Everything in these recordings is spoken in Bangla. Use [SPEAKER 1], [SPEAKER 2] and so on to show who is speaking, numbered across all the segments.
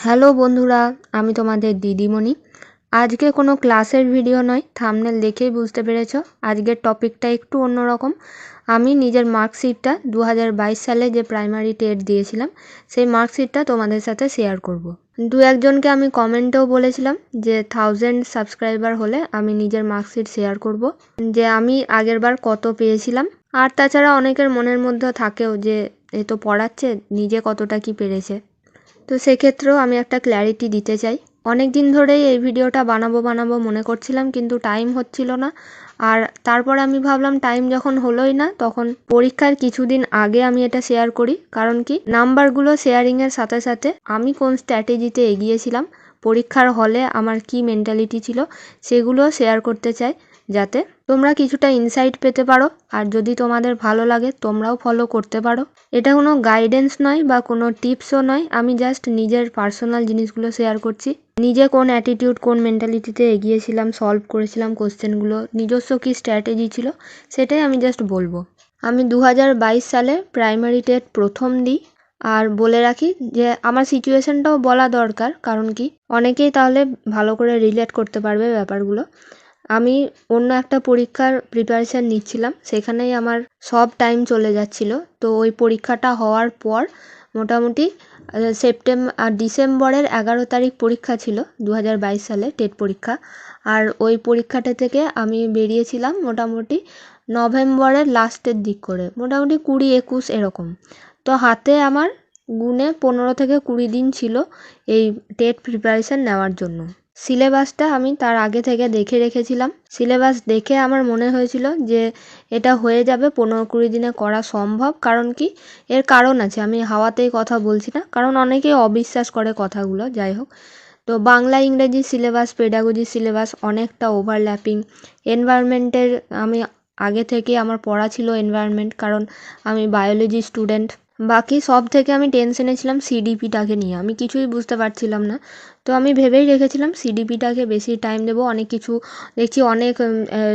[SPEAKER 1] হ্যালো বন্ধুরা, আমি তোমাদের দিদিমণি আজকে কোনো ক্লাসের ভিডিও নয় থামনেল দেখেই বুঝতে পেরেছ আজকের টপিকটা একটু অন্যরকম আমি নিজের মার্কশিটটা দু হাজার বাইশ সালে যে প্রাইমারি টেট দিয়েছিলাম, সেই মার্কশিটটা তোমাদের সাথে শেয়ার করব। দু একজনকে আমি কমেন্টেও বলেছিলাম যে থাউজেন্ড সাবস্ক্রাইবার হলে আমি নিজের মার্কশিট শেয়ার করব। যে আমি আগেরবার কত পেয়েছিলাম আর তাছাড়া অনেকের মনের মধ্যে থাকেও যে এ তো পড়াচ্ছে, নিজে কতটা কি পেরেছে তো সেক্ষেত্রেও আমি একটা ক্ল্যারিটি দিতে চাই। অনেক দিন ধরেই এই ভিডিওটা বানাবো বানাবো মনে করছিলাম, কিন্তু টাইম হচ্ছিল না। আর তারপর আমি ভাবলাম টাইম যখন হলোই না, তখন পরীক্ষার কিছুদিন আগে আমি এটা শেয়ার করি। কারণ কি? নাম্বারগুলো শেয়ারিংয়ের সাথে সাথে আমি কোন স্ট্র্যাটেজিতে এগিয়েছিলাম, পরীক্ষার হলে আমার কি মেন্টালিটি ছিল সেগুলো শেয়ার করতে চাই, যাতে তোমরা কিছুটা ইনসাইট পেতে পারো, আর যদি তোমাদের ভালো লাগে, তোমরাও ফলো করতে পারো। এটা কোনো গাইডেন্স নয় বা কোনো টিপসও নয়, আমি জাস্ট নিজের পার্সোনাল জিনিসগুলো শেয়ার করছি। নিজে কোন অ্যাটিটিউড কোন মেন্টালিটিতে এগিয়েছিলাম সলভ করেছিলাম কোশ্চেনগুলো নিজস্ব কী স্ট্র্যাটেজি ছিল, সেটাই আমি জাস্ট বলব। আমি দু হাজার বাইশ সালে প্রাইমারি টেট প্রথম দিই, আর বলে রাখি যে, আমার সিচুয়েশনটাও বলা দরকার, কারণ কি, অনেকেই তাহলে ভালো করে রিলেট করতে পারবে ব্যাপারগুলো। আমি অন্য একটা পরীক্ষার প্রিপারেশান নিচ্ছিলাম। সেখানেই আমার সব টাইম চলে যাচ্ছিল। তো ওই পরীক্ষাটা হওয়ার পর মোটামুটি সেপ্টেম্বর আর ডিসেম্বরের এগারো তারিখ পরীক্ষা ছিল দু বাইশ সালে টেট পরীক্ষা। আর ওই পরীক্ষাটা থেকে আমি বেরিয়েছিলাম মোটামুটি নভেম্বরের লাস্টের দিক করে, মোটামুটি কুড়ি একুশ এরকম। তো হাতে আমার গুনে পনেরো থেকে কুড়ি দিন ছিল এই টেট প্রিপারেশান নেওয়ার জন্য। সিলেবাসটা আমি তার আগে থেকে দেখে রেখেছিলাম। সিলেবাস দেখে আমার মনে হয়েছিল যে এটা হয়ে যাবে, পনেরো কুড়ি দিনে করা সম্ভব। কারণ কি? এর কারণ আছে, আমি হাওয়াতেই কথা বলছি না। কারণ অনেকেই অবিশ্বাস করে কথাগুলো, যাই হোক। তো বাংলা, ইংরেজি সিলেবাস পেডাগজি সিলেবাস অনেকটা ওভারল্যাপিং এনভায়রনমেন্টের আমি আগে থেকে আমার পড়া ছিল এনভায়রনমেন্ট কারণ আমি বায়োলজি স্টুডেন্ট বাকি সব থেকে আমি টেনশনে ছিলাম সিডিপিটাকে নিয়ে। আমি কিছুই বুঝতে পারছিলাম না। তো আমি ভেবেই রেখেছিলাম সিডিপিটাকে বেশি টাইম দেবো। অনেক কিছু দেখছি, অনেক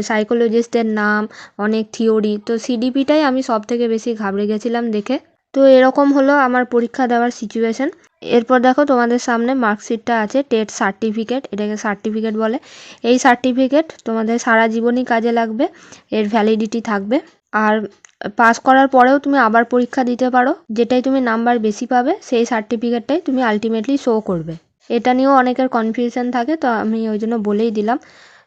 [SPEAKER 1] সাইকোলজিস্টদের নাম, অনেক থিওরি তো সিডিপিটাই আমি সব থেকে বেশি ঘাবড়ে গেছিলাম দেখে। তো এরকম হলো আমার পরীক্ষা দেওয়ার সিচুয়েশান এরপর দেখো তোমাদের সামনে মার্কশিটটা আছে টেট সার্টিফিকেট এটাকে সার্টিফিকেট বলে। এই সার্টিফিকেট তোমাদের সারা জীবনই কাজে লাগবে, এর ভ্যালিডিটি থাকবে। আর পাস করার পরেও তুমি আবার পরীক্ষা দিতে পারো। যেটাই তুমি নাম্বার বেশি পাবে, সেই সার্টিফিকেটটাই তুমি আলটিমেটলি শো করবে। এটা নিয়েও অনেকের কনফিউশন থাকে, তো আমি ওই জন্য বলেই দিলাম।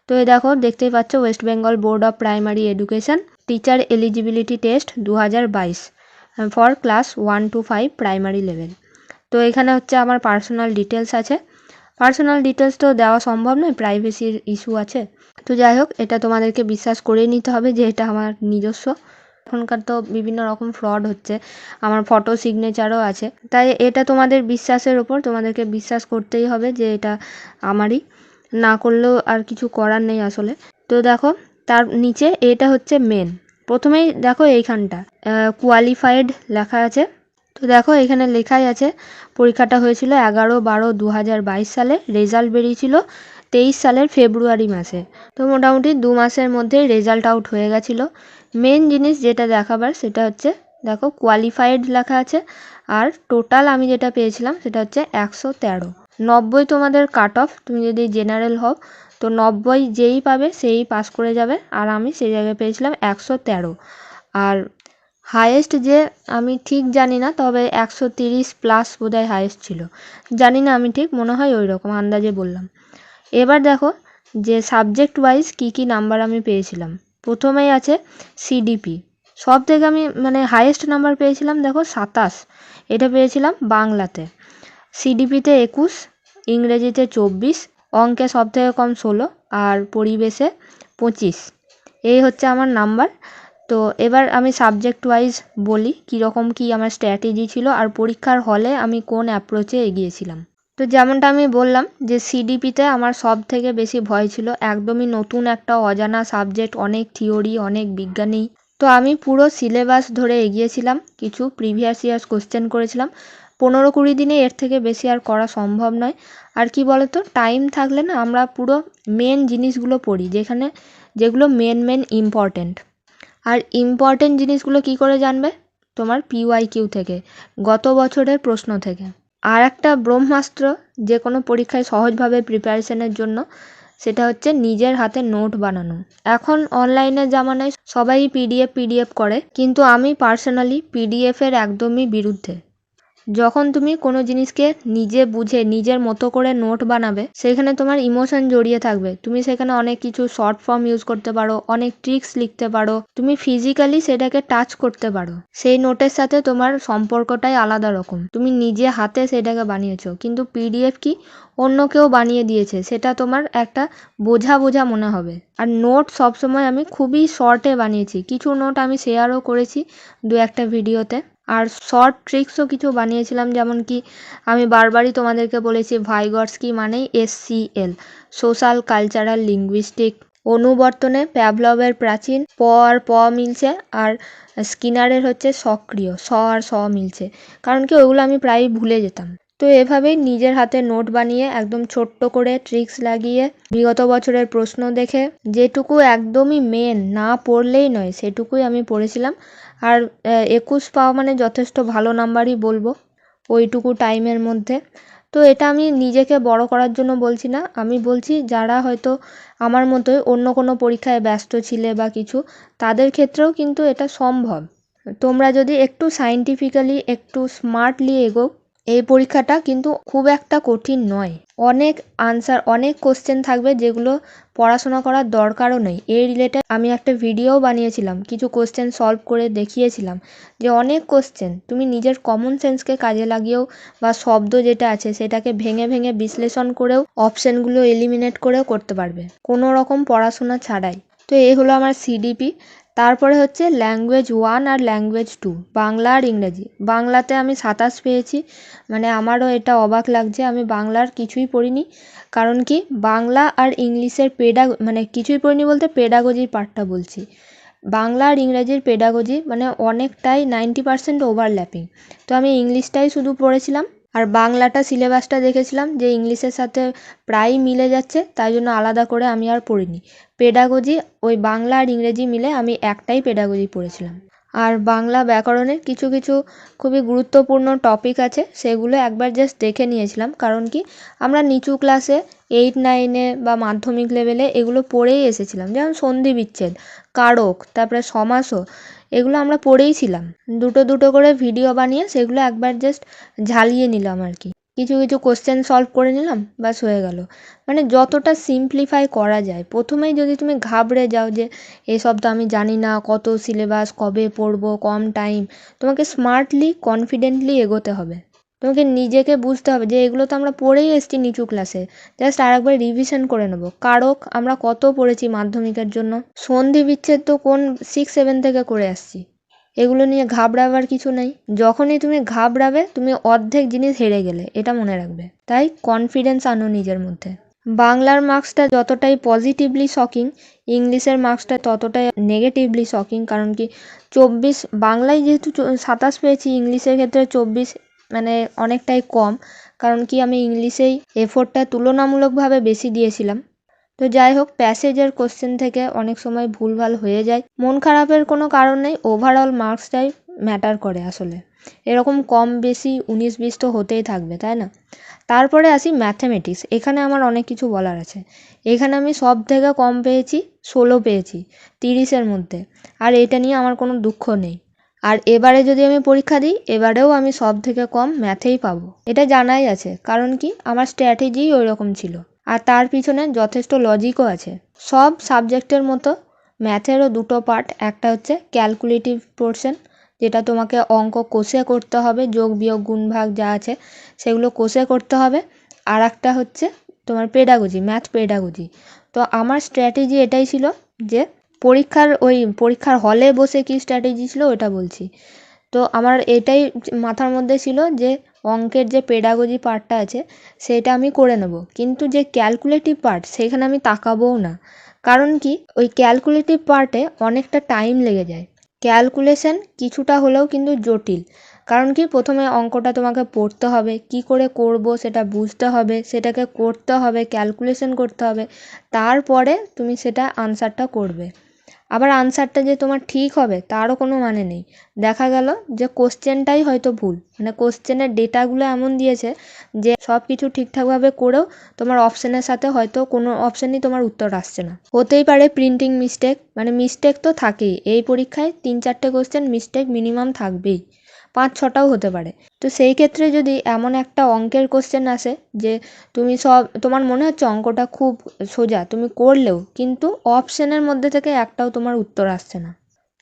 [SPEAKER 1] তো এই দেখো, দেখতেই পাচ্ছ West Bengal Board of Primary Education Teacher Eligibility Test দু হাজার বাইশ for class one two five primary level তো এখানে হচ্ছে আমার পার্সোনাল ডিটেলস আছে। পার্সোনাল ডিটেলস তো দেওয়া সম্ভব নয় প্রাইভেসির ইস্যু আছে। তো যাই হোক, এটা তোমাদেরকে বিশ্বাস করেই নিতে হবে যে এটা আমার নিজস্ব। এখনকার তো বিভিন্ন রকম ফ্রড হচ্ছে, আমার ফটো সিগনেচারও আছে। তাই এটা তোমাদের বিশ্বাসের ওপর, তোমাদেরকে বিশ্বাস করতেই হবে যে এটা আমারই। না করলেও আর কিছু করার নেই আসলে। তো দেখো, তার নিচে এটা হচ্ছে মেন প্রথমেই দেখো এইখানটা কোয়ালিফাইড লেখা আছে। তো দেখো এখানে লেখাই আছে, পরীক্ষাটা হয়েছিল এগারো বারো দু সালে রেজাল্ট বেরিয়েছিল তেইশ সালের ফেব্রুয়ারি মাসে। তো মোটামুটি দু মাসের মধ্যেই রেজাল্ট আউট হয়ে গেছিল। মেন জিনিস যেটা দেখাবার সেটা হচ্ছে, দেখো কোয়ালিফাইড লেখা আছে আর টোটাল আমি যেটা পেয়েছিলাম সেটা হচ্ছে একশো তেরো। নব্বই তোমাদের কাট অফ তুমি যদি জেনারেল হও, তো নব্বই যেই পাবে সেই পাস করে যাবে আর আমি সেই জায়গায় পেয়েছিলাম একশো তেরো। আর হায়েস্ট যে আমি ঠিক জানি না, তবে একশো তিরিশ প্লাস বোধহয় হায়েস্ট ছিল। জানি না আমি ঠিক, মনে হয় ওই রকম আন্দাজে বললাম। এবার দেখো যে সাবজেক্ট ওয়াইজ কী কী নাম্বার আমি পেয়েছিলাম। প্রথমেই আছে সিডিপি সব থেকে আমি মানে হায়েস্ট নাম্বার পেয়েছিলাম দেখো সাতাশ। এটা পেয়েছিলাম বাংলাতে। সিডিপিতে একুশ, ইংরেজিতে চব্বিশ, অঙ্কে সব থেকে কম ষোলো আর পরিবেশে পঁচিশ। এই হচ্ছে আমার নাম্বার তো এবার আমি সাবজেক্ট ওয়াইজ বলি কীরকম কী আমার স্ট্র্যাটেজি ছিল আর পরীক্ষার হলে আমি কোন অ্যাপ্রোচে এগিয়েছিলাম। তো যেমনটা আমি বললাম যে সিডিপিতে আমার সব থেকে বেশি ভয় ছিল, একদমই নতুন একটা অজানা সাবজেক্ট অনেক থিওরি অনেক বিজ্ঞানী। তো আমি পুরো সিলেবাস ধরে এগিয়েছিলাম, কিছু প্রিভিয়াস ইয়ার্স কোশ্চেন করেছিলাম। পনেরো কুড়ি দিনে এর থেকে বেশি আর করা সম্ভব নয়। আর কি বলতো টাইম থাকলে না আমরা পুরো মেন জিনিসগুলো পড়ি, যেখানে যেগুলো মেন মেন ইম্পর্টেন্ট আর ইম্পর্টেন্ট জিনিসগুলো কি করে জানবে? তোমার পিওয়াই কিউ থেকে, গত বছরের প্রশ্ন থেকে। আর একটা ব্রহ্মাস্ত্র যে কোনো পরীক্ষায় সহজভাবে প্রিপারেশানের জন্য, সেটা হচ্ছে নিজের হাতে নোট বানানো। এখন অনলাইনের জামানায় সবাই পিডিএফ পিডিএফ করে, কিন্তু আমি পার্সোনালি পিডিএফের একদমই বিরুদ্ধে। যখন তুমি কোনো জিনিসকে নিজে বুঝে, নিজের মতো করে নোট বানাবে, সেখানে তোমার ইমোশন জড়িয়ে থাকবে। তুমি সেখানে অনেক কিছু শর্ট ফর্ম ইউজ করতে পারো, অনেক ট্রিক্স লিখতে পারো, তুমি ফিজিক্যালি সেটাকে টাচ করতে পারো। সেই নোটের সাথে তোমার সম্পর্কটাই আলাদা রকম। তুমি নিজে হাতে সেটাকে বানিয়েছো, কিন্তু পিডিএফ কি অন্য কেউ বানিয়ে দিয়েছে, সেটা তোমার একটা বোঝা বোঝা মনে হবে। আর নোট সবসময় আমি খুবই শর্টে বানিয়েছি। কিছু নোট আমি শেয়ারও করেছি দু একটা ভিডিওতে আর শর্ট ট্রিক্সও কিছু বানিয়েছিলাম, যেমন কি আমি বারবারই তোমাদেরকে বলেছি ভাইগটস্কি মানেই এসসিএল সোশ্যাল কালচারাল লিঙ্গুইস্টিক অনুবর্তনে প্যাভলভের প্রাচীন, প আর প মিলছে আর স্কিনারের হচ্ছে সক্রিয়, স আর স মিলছে। কারণ কি ওগুলো আমি প্রায়ই ভুলে যেতাম। তো এভাবেই নিজের হাতে নোট বানিয়ে একদম ছোট্ট করে ট্রিক্স লাগিয়ে বিগত বছরের প্রশ্ন দেখে যেটুকু একদমই মেন না পড়লেই নয়, সেটুকুই আমি পড়েছিলাম। আর একুশ পাওয়া মানে যথেষ্ট ভালো নাম্বারই বলব ওইটুকু টাইমের মধ্যে। তো এটা আমি নিজেকে বড় করার জন্য বলছি না, আমি বলছি যারা হয়তো আমার মতোই অন্য কোনো পরীক্ষায় ব্যস্ত ছিলে বা কিছু, তাদের ক্ষেত্রেও কিন্তু এটা সম্ভব। তোমরা যদি একটু সাইন্টিফিক্যালি একটু স্মার্টলি এগো এই পরীক্ষাটা কিন্তু খুব একটা কঠিন নয়। অনেক আনসার অনেক কোশ্চেন থাকবে যেগুলো পড়াশোনা করার দরকারও নেই। এই রিলেটেড আমি একটা ভিডিও বানিয়েছিলাম, কিছু কোশ্চেন সলভ করে দেখিয়েছিলাম যে অনেক কোশ্চেন তুমি নিজের কমন সেন্সকে কাজে লাগিয়েও বা শব্দ যেটা আছে সেটাকে ভেঙে ভেঙে বিশ্লেষণ করেও অপশানগুলো এলিমিনেট করেও করতে পারবে। কোনো রকম পড়াশোনা ছাড়াই। তো এই হলো আমার সিডিপি তারপরে হচ্ছে ল্যাঙ্গুয়েজ ওয়ান আর ল্যাঙ্গুয়েজ টু বাংলা আর ইংরেজি। বাংলাতে আমি সাতাশ পেয়েছি মানে আমারও এটা অবাক লাগছে, আমি বাংলার কিছুই পড়িনি। কারণ কি, বাংলা আর ইংলিশের পেডা মানে কিছুই পড়িনি বলতে পেডাগজির পার্টটা বলছি। বাংলা আর ইংরেজির পেডাগজি মানে অনেকটাই নাইনটি পার্সেন্ট ওভারল্যাপিং তো আমি ইংলিশটাই শুধু পড়েছিলাম। আর বাংলাটা সিলেবাসটা দেখেছিলাম যে ইংলিশের সাথে প্রায়ই মিলে যাচ্ছে, তাই জন্য আলাদা করে আমি আর পড়িনি। পেডাগজি ওই বাংলা আর ইংরেজি মিলে আমি একটাই পেডাগজি পড়েছিলাম। আর বাংলা ব্যাকরণের কিছু কিছু খুবই গুরুত্বপূর্ণ টপিক আছে, সেগুলো একবার জাস্ট দেখে নিয়েছিলাম। কারণ কি, আমরা নিচু ক্লাসে এইট নাইনে বা মাধ্যমিক লেভেলে এগুলো পড়েই এসেছিলাম। যেমন সন্ধি বিচ্ছেদ, কারক, তারপরে সমাসও এগুলো আমরা পড়েই ছিলাম। দুটো দুটো করে ভিডিও বানিয়ে সেগুলো একবার জাস্ট ঝালিয়ে নিলাম আর কি। কিছু কিছু কোশ্চেন সলভ করে নিলাম, ব্যাস হয়ে গেল। মানে যতটা সিম্পলিফাই করা যায়, প্রথমেই যদি তুমি ঘাবড়ে যাও যে এসব তো আমি জানি না, কত সিলেবাস কবে পড়ব, কম টাইম তোমাকে স্মার্টলি কনফিডেন্টলি এগোতে হবে। তোমাকে নিজেকে বুঝতে হবে যে এগুলো তো আমরা পড়েই এসেছি নিচু ক্লাসে জাস্ট আর একবার রিভিশন করে নেব। কারক আমরা কত পড়েছি মাধ্যমিকের জন্য? সন্ধি বিচ্ছেদ তো কোন সিক্স সেভেন থেকে করে আসছি। এগুলো নিয়ে ঘাবড়াবার কিছু নেই। যখনই তুমি ঘাবড়াবে, তুমি অর্ধেক জিনিস হেরে গেলে, এটা মনে রাখবে। তাই কনফিডেন্স আনো নিজের মধ্যে। বাংলার মার্কসটা যতটাই পজিটিভলি শকিং ইংলিশের মার্কসটা ততটাই নেগেটিভলি শকিং কারণ কি চব্বিশ, বাংলায় যেহেতু সাতাশ পেয়েছি, ইংলিশের ক্ষেত্রে চব্বিশ মানে অনেকটাই কম। কারণ কি আমি ইংলিশেই এফোর্টটা তুলনামূলকভাবে বেশি দিয়েছিলাম। তো যাই হোক প্যাসেজের কোশ্চেন থেকে অনেক সময় ভুলভাল হয়ে যায়। মন খারাপের কোনো কারণ নেই ওভারঅল মার্কসটাই ম্যাটার করে আসলে। এরকম কম বেশি উনিশ বিশ তো হতেই থাকবে, তাই না? তারপরে আসি ম্যাথামেটিক্স এখানে আমার অনেক কিছু বলার আছে। এখানে আমি সব থেকে কম পেয়েছি, ষোলো পেয়েছি, তিরিশের মধ্যে। আর এটা নিয়ে আমার কোনো দুঃখ নেই। আর এবারে যদি আমি পরীক্ষা দিই, এবারেও আমি সব থেকে কম ম্যাথেই পাবো। এটা জানাই আছে, কারণ কি? আমার স্ট্র্যাটেজিই ওই রকম ছিল। আর তার পিছনে যথেষ্ট লজিকও আছে। সব সাবজেক্টের মতো ম্যাথেরও দুটো পার্ট একটা হচ্ছে ক্যালকুলেটিভ পোর্শন যেটা তোমাকে অঙ্ক কষে করতে হবে, যোগ, বিয়োগ, গুণ, ভাগ যা আছে সেগুলো কষে করতে হবে। আর একটা হচ্ছে তোমার পেডাগজি ম্যাথ পেডাগজি তো আমার স্ট্র্যাটেজি এটাই ছিল যে পরীক্ষার ওই পরীক্ষার হলে বসে কী স্ট্র্যাটেজি ছিল ওটা বলছি। তো আমার এটাই মাথার মধ্যে ছিল যে অঙ্কের যে পেডাগজি পার্টটা আছে, সেটা আমি করে নেব। কিন্তু যে ক্যালকুলেটিভ পার্ট সেখানে আমি তাকাবোও না। কারণ কি? ওই ক্যালকুলেটিভ পার্টে অনেকটা টাইম লেগে যায়। ক্যালকুলেশন কিছুটা হলেও কিন্তু জটিল। কারণ কি? প্রথমে অঙ্কটা তোমাকে পড়তে হবে, কি করে করব সেটা বুঝতে হবে, সেটাকে করতে হবে ক্যালকুলেশন করতে হবে। তারপরে তুমি সেটা আনসারটা করবে। আবার আনসারটা যে তোমার ঠিক হবে, তারও কোনো মানে নেই। দেখা গেল যে কোশ্চেনটাই হয়তো ভুল। মানে কোশ্চেনের ডেটাগুলো এমন দিয়েছে যে সব কিছু ঠিকঠাকভাবে করেও তোমার অপশানের সাথে হয়তো কোনো অপশানই তোমার উত্তর আসছে না। হতেই পারে প্রিন্টিং মিস্টেক মানে মিস্টেক তো থাকেই। এই পরীক্ষায় তিন চারটে কোশ্চেন মিস্টেক মিনিমাম থাকবেই। পাঁচ ছটাও হতে পারে। তো সেই ক্ষেত্রে যদি এমন একটা অঙ্কের কোশ্চেন আসে যে তুমি সব, তোমার মনে হচ্ছে অঙ্কটা খুব সোজা, তুমি করলেও কিন্তু অপশানের মধ্যে থেকে একটাও তোমার উত্তর আসছে না।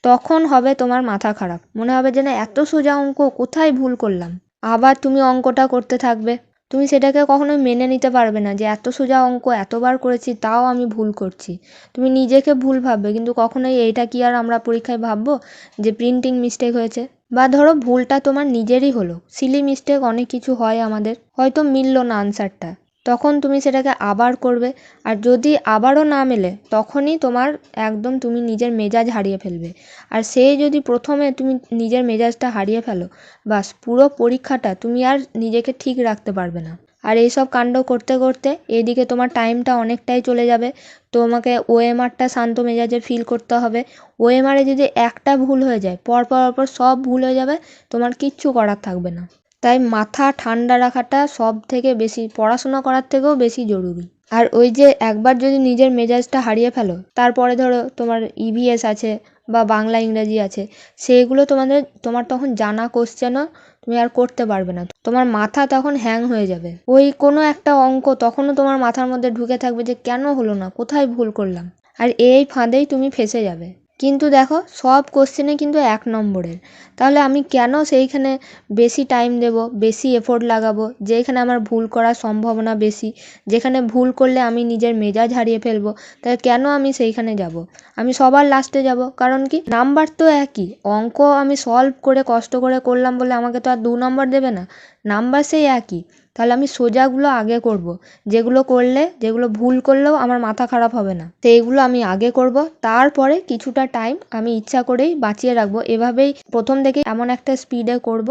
[SPEAKER 1] তখন হবে তোমার মাথা খারাপ। মনে হবে যে না, এত সোজা অঙ্ক, কোথায় ভুল করলাম? আবার তুমি অঙ্কটা করতে থাকবে। তুমি সেটাকে কখনোই মেনে নিতে পারবে না যে এত সোজা অঙ্ক এতবার করেছি, তাও আমি ভুল করছি। তুমি নিজেকে ভুল ভাববে, কিন্তু কখনোই এইটা কি আর আমরা পরীক্ষায় ভাববো যে প্রিন্টিং মিস্টেক হয়েছে? বা ধরো ভুলটা তোমার নিজেরই হলো। সিলি মিস্টেক অনেক কিছু হয় আমাদের। হয়তো মিললো না আনসারটা তখন তুমি সেটাকে আবার করবে। আর যদি আবারও না মেলে, তখনই তোমার একদম তুমি নিজের মেজাজ হারিয়ে ফেলবে। আর সেই যদি প্রথমে তুমি নিজের মেজাজটা হারিয়ে ফেলো, বাস পুরো পরীক্ষাটা তুমি আর নিজেকে ঠিক রাখতে পারবে না। আর এইসব কাণ্ড করতে করতে এদিকে তোমার টাইমটা অনেকটাই চলে যাবে। তোমাকে ওএমআরটা শান্ত মেজাজে ফিল করতে হবে। ওএমআরে যদি একটা ভুল হয়ে যায় পর পর পর সব ভুল হয়ে যাবে, তোমার কিচ্ছু করার থাকবে না। তাই মাথা ঠান্ডা রাখাটা সব থেকে বেশি, পড়াশোনা করার থেকেও বেশি জরুরি। আর ওই যে একবার যদি নিজের মেজাজটা হারিয়ে ফেলো, তারপরে ধরো তোমার ইভিএস আছে বা বাংলা, ইংরাজি আছে সেইগুলো তোমাদের, তোমার তখন জানা কোশ্চেনও তুমি আর করতে পারবে না। তোমার মাথা তখন হ্যাং হয়ে যাবে। ওই কোনো একটা অঙ্ক তখনও তোমার মাথার মধ্যে ঢুকে থাকবে যে কেন হলো না, কোথায় ভুল করলাম? আর এই ফাঁদেই তুমি ফেসে যাবে। কিন্তু দেখো, সব কোশ্চেনে কিন্তু এক নম্বরের। তাহলে আমি কেন সেইখানে বেশি টাইম দেব, বেশি এফোর্ট লাগাবো, যেখানে আমার ভুল করার সম্ভাবনা বেশি, যেখানে ভুল করলে আমি নিজের মেজাজ হারিয়ে ফেলব তাহলে কেন আমি সেইখানে যাব? আমি সবার লাস্টে যাব, কারণ কি? নাম্বার তো একই, অঙ্ক আমি সলভ করে, কষ্ট করে করলাম বলে আমাকে তো আর দু নম্বর দেবে না। নাম্বার সেই একই। তাহলে আমি সোজাগুলো আগে করব। যেগুলো করলে, যেগুলো ভুল করলেও আমার মাথা খারাপ হবে না সেইগুলো আমি আগে করব তারপরে কিছুটা টাইম আমি ইচ্ছা করেই বাঁচিয়ে রাখব এভাবেই প্রথম থেকে এমন একটা স্পিডে করব,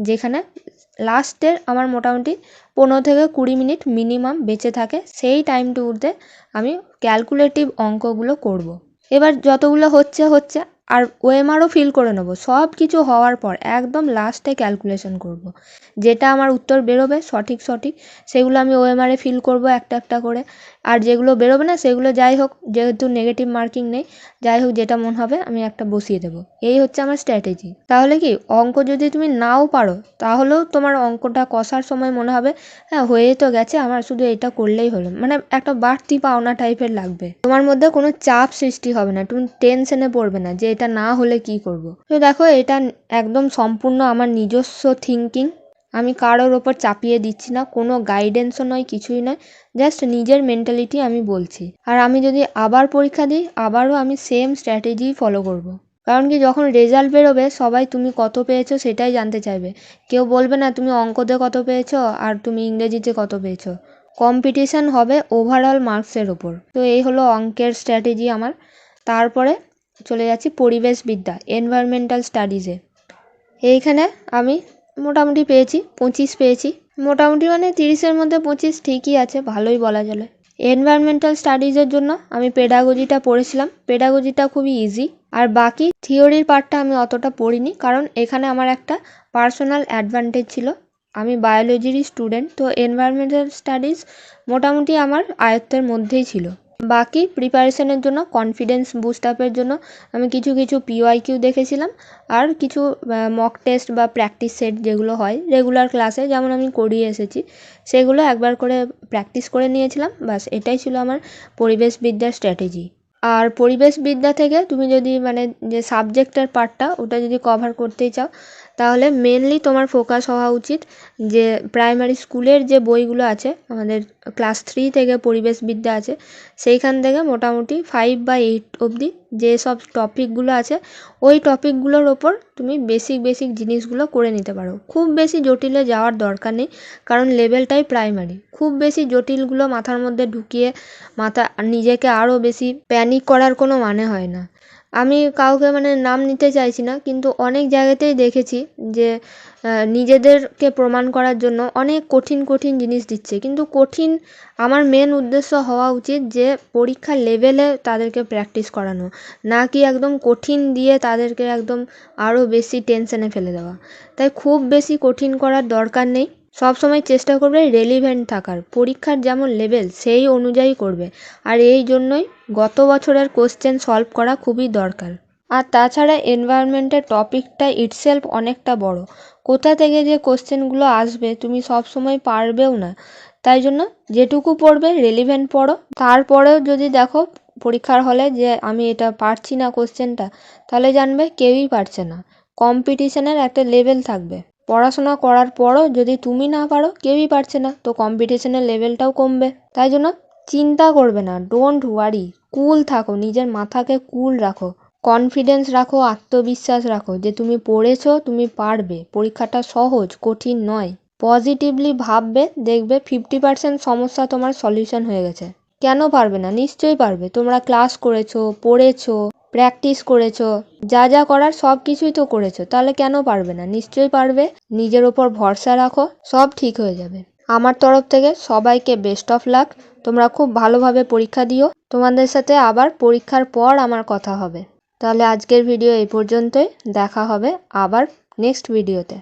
[SPEAKER 1] যেখানে লাস্টের আমার মোটামুটি পনেরো থেকে কুড়ি মিনিট মিনিমাম বেঁচে থাকে সেই টাইমটুকুতে আমি ক্যালকুলেটিভ অঙ্কগুলো করব। এবার যতগুলো হচ্ছে হচ্ছে আর ওএমআরও ফিল করে নেব। সব কিছু হওয়ার পর একদম লাস্টে ক্যালকুলেশন করব। যেটা আমার উত্তর বেরোবে, সঠিক সঠিক, সেগুলো আমি ওএমআরে ফিল করব একটা একটা করে। আর যেগুলো বেরোবে না, সেগুলো যাই হোক, যেহেতু নেগেটিভ মার্কিং নেই, যাই হোক, যেটা মন হবে, আমি একটা বসিয়ে দেবো। এই হচ্ছে আমার স্ট্র্যাটেজি তাহলে কি, অঙ্ক যদি তুমি নাও পারো, তাহলেও তোমার অঙ্কটা কষার সময় মনে হবে হ্যাঁ হয়ে তো গেছে, আমার শুধু এটা করলেই হলো। মানে একটা বাড়তি পাওনা টাইপের লাগবে। তোমার মধ্যে কোনো চাপ সৃষ্টি হবে না, তুমি টেনশনে পড়বে না যে এটা না হলে কি করব। তো দেখো, এটা একদম সম্পূর্ণ আমার নিজস্ব থিঙ্কিং আমি কারোর ওপর চাপিয়ে দিচ্ছি না, কোনো গাইডেন্সও নয়, কিছুই নয় জাস্ট নিজের মেন্টালিটি আমি বলছি। আর আমি যদি আবার পরীক্ষা দিই, আবারও আমি সেম স্ট্র্যাটেজি ফলো করব। কারণ কি, যখন রেজাল্ট বেরোবে, সবাই তুমি কত পেয়েছ সেটাই জানতে চাইবে। কেউ বলবে না, তুমি অঙ্কতে কত পেয়েছ আর তুমি ইংরেজিতে কত পেয়েছ? কম্পিটিশান হবে ওভারঅল মার্কসের ওপর। তো এই হলো অঙ্কের স্ট্র্যাটেজি আমার। তারপরে চলে যাচ্ছি পরিবেশবিদ্যা এনভায়রনমেন্টাল স্টাডিজে এইখানে আমি মোটামুটি পেয়েছি, পঁচিশ পেয়েছি। মোটামুটি মানে তিরিশের মধ্যে পঁচিশ ঠিকই আছে, ভালোই বলা চলে। এনভায়রনমেন্টাল স্টাডিজের জন্য আমি পেডাগোজিটা পড়েছিলাম। পেডাগোজিটা খুবই ইজি আর বাকি থিওরির পার্টটা আমি অতটা পড়িনি, কারণ এখানে আমার একটা পার্সোনাল অ্যাডভান্টেজ ছিল। আমি বায়োলজিরই স্টুডেন্ট তো এনভায়রনমেন্টাল স্টাডিজ মোটামুটি আমার আয়ত্তের মধ্যেই ছিল। বাকি প্রিপারেশনের জন্য কনফিডেন্স বুস্ট আপের জন্য আমি কিছু কিছু পিওয়াইকিউ দেখেছিলাম আর কিছু মক টেস্ট বা প্র্যাকটিস সেট যেগুলো হয় রেগুলার ক্লাসে যেমন আমি করিয়ে এসেছি, সেগুলো একবার করে প্র্যাকটিস করে নিয়েছিলাম। বাস এটাই ছিল আমার পরিবেশবিদ্যার স্ট্র্যাটেজি আর পরিবেশবিদ্যা থেকে তুমি যদি মানে যে সাবজেক্টের পার্টটা ওটা যদি কভার করতেই চাও, তাহলে মেনলি তোমার ফোকাস হওয়া উচিত যে প্রাইমারি স্কুলের যে বইগুলো আছে, আমাদের ক্লাস থ্রি থেকে পরিবেশবিদ্যা আছে। সেইখান থেকে মোটামুটি ফাইভ বা এইট অবধি যেসব টপিকগুলো আছে, ওই টপিকগুলোর ওপর তুমি বেসিক বেসিক জিনিসগুলো করে নিতে পারো। খুব বেশি জটিলে যাওয়ার দরকার নেই, কারণ লেভেলটাই প্রাইমারি খুব বেশি জটিলগুলো মাথার মধ্যে ঢুকিয়ে মাথা নিজেকে আরও বেশি প্যানিক করার কোনো মানে হয় না। আমি কাউকে মানে নাম নিতে চাইছি না, কিন্তু অনেক জায়গাতেই দেখেছি যে নিজেদেরকে প্রমাণ করার জন্য অনেক কঠিন কঠিন জিনিস দিচ্ছে। কিন্তু কঠিন আমার মেন উদ্দেশ্য হওয়া উচিত যে, পরীক্ষার লেভেলে তাদেরকে প্র্যাকটিস করানো, না কি একদম কঠিন দিয়ে তাদেরকে একদম আরও বেশি টেনশানে ফেলে দেওয়া। তাই খুব বেশি কঠিন করার দরকার নেই। সব সময় চেষ্টা করবে রেলিভেন্ট থাকার। পরীক্ষার যেমন লেভেল সেই অনুযায়ী করবে। আর এই জন্যই গত বছরের কোশ্চেন সলভ করা খুবই দরকার। আর তাছাড়া এনভায়রনমেন্টের টপিকটা ইটসেলফ অনেকটা বড়। কোথা থেকে যে কোশ্চেনগুলো আসবে, তুমি সব সময় পারবেও না। তাই জন্য যেটুকু পড়বে রেলিভেন্ট পড়ো। তারপরেও যদি দেখো পরীক্ষার হলে যে আমি এটা পারছি না কোশ্চেনটা তাহলে জানবে কেউই পারছে না। কম্পিটিশনের একটা লেভেল থাকবে। পড়াশোনা করার পরও যদি তুমি না পারো, কেউই পারছে না। তো কম্পিটিশনের লেভেলটাও কমবে। তাই জন্য চিন্তা করবে না। ডোন্ট ওয়ারি কুল থাকো। নিজের মাথাকে কুল রাখো। কনফিডেন্স রাখো। আত্মবিশ্বাস রাখো যে তুমি পড়েছো, তুমি পারবে। পরীক্ষাটা সহজ, কঠিন নয়। পজিটিভলি ভাববে, দেখবে ফিফটি পার্সেন্ট সমস্যা তোমার সলিউশন হয়ে গেছে। কেন পারবে না? নিশ্চয়ই পারবে। তোমরা ক্লাস করেছ, পড়েছো। প্র্যাকটিস করেছ, যা যা করার সব কিছুই তো করেছ, তাহলে কেন পারবে না? নিশ্চয়ই পারবে, নিজের ওপর ভরসা রাখো, সব ঠিক হয়ে যাবে। আমার তরফ থেকে সবাইকে বেস্ট অফ লাক তোমরা খুব ভালোভাবে পরীক্ষা দিও, তোমাদের সাথে আবার পরীক্ষার পর আমার কথা হবে। তাহলে আজকের ভিডিও এই পর্যন্তই, দেখা হবে আবার নেক্সট ভিডিওতে